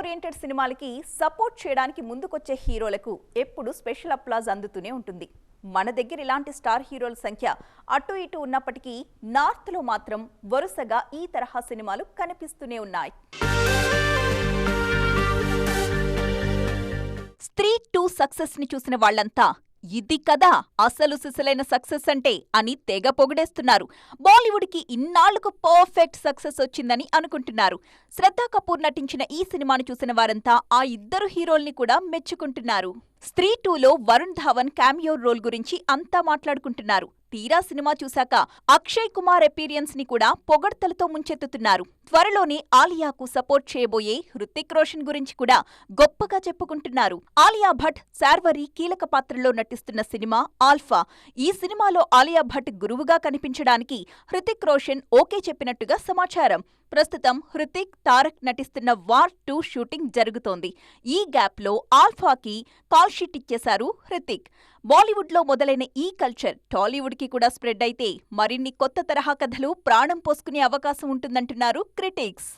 Oriented సినిమాలకి support చేయడానికి ముందుకొచ్చే హీరోలకు ఎప్పుడు స్పెషల్ అప్లాజ్ అందుతూనే ఉంటుంది. మన దగ్గర ఇలాంటి స్టార్ హీరోల సంఖ్య అటు ఇటు ఉన్నప్పటికీ నార్త్లో మాత్రం వరుసగా ఈ తరహా సినిమాలు కనిపిస్తూనే ఉన్నాయి. స్త్రీ టూ సక్సెస్ని చూసిన వాళ్ళంతా ఇది కదా అసలు సిసలైన సక్సెస్ అంటే అని తెగ పొగిడేస్తున్నారు. బాలీవుడ్కి ఇన్నాళ్ళకు పర్ఫెక్ట్ సక్సెస్ వచ్చిందని అనుకుంటున్నారు. శ్రద్ధా కపూర్ నటించిన ఈ సినిమాను చూసిన వారంతా ఆ ఇద్దరు హీరోల్ని కూడా మెచ్చుకుంటున్నారు. స్త్రీ టూలో వరుణ్ ధావన్ క్యామియో రోల్ గురించి అంతా మాట్లాడుకుంటున్నారు. తీరా సినిమా చూశాక అక్షయ్ కుమార్ అపీరియన్స్ని కూడా పొగడ్తలతో ముంచెత్తుతున్నారు. త్వరలోనే ఆలియాకు సపోర్ట్ చేయబోయే హృతిక్ రోషన్ గురించి కూడా గొప్పగా చెప్పుకుంటున్నారు. ఆలియా భట్ శార్వరి కీలక పాత్రలో నటిస్తున్న సినిమా ఆల్ఫా. ఈ సినిమాలో ఆలియా భట్ గురువుగా కనిపించడానికి హృతిక్ రోషన్ ఓకే చెప్పినట్టుగా సమాచారం. ప్రస్తుతం హృతిక్ తారక్ నటిస్తున్న వార్ టూ షూటింగ్ జరుగుతోంది. ఈ గ్యాప్లో ఆల్ఫాకి కాల్ షీట్ ఇచ్చేశారు హృతిక్. బాలీవుడ్లో మొదలైన ఈ కల్చర్ టాలీవుడ్కి కూడా స్ప్రెడ్ అయితే మరిన్ని కొత్త తరహా కథలు ప్రాణం పోసుకునే అవకాశం ఉంటుందంటున్నారు క్రిటిక్స్.